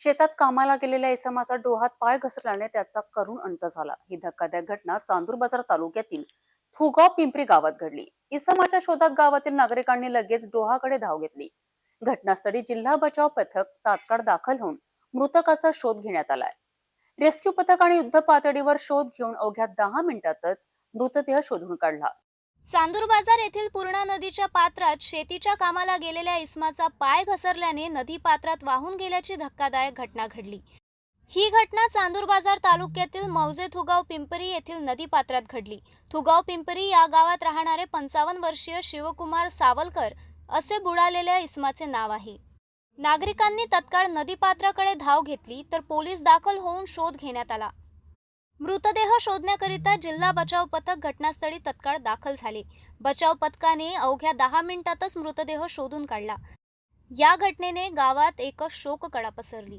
शेतात कामाला गेलेल्या इसमाचा डोहात पाय घसरल्याने त्याचा करुण अंत झाला. ही धक्कादायक घटना चांदूर बाजार तालुक्यातील थुगाव पिंपरी गावात घडली. इसमाच्या शोधात गावातील नागरिकांनी लगेच डोहाकडे धाव घेतली. घटनास्थळी जिल्हा बचाव पथक तात्काळ दाखल होऊन मृतकाचा शोध घेण्यात आलाय. रेस्क्यू पथक आणि युद्ध पातळीवर शोध घेऊन अवघ्या दहा मिनिटातच मृतदेह शोधून काढला. चांदूर बाजार येथील पूर्णा नदीच्या पात्रात शेतीच्या कामाला गेलेल्या इस्माचा पाय घसरल्याने नदी पात्रात वाहून गेल्याची धक्कादायक घटना घडली. ही घटना चांदूर बाजार तालुक्यातील मौजे थुगाव पिंपरी येथील नदी पात्रात घडली. थुगाव पिंपरी या गावात राहणारे पंचावन्न वर्षीय शिवकुमार सावलकर असे बुडालेल्या इस्माचे नाव आहे. नागरिकांनी तत्काळ नदीपात्राकडे धाव घेतली तर पोलीस दाखल होऊन शोध घेण्यात आला. मृतदेह शोधण्याकरिता जिल्हा बचाव पथक घटनास्थळी तत्काळ दाखल झाले. बचाव पथकाने अवघ्या दहा मिनिटातच मृतदेह शोधून काढला. या घटनेने गावात एक शोककळा पसरली.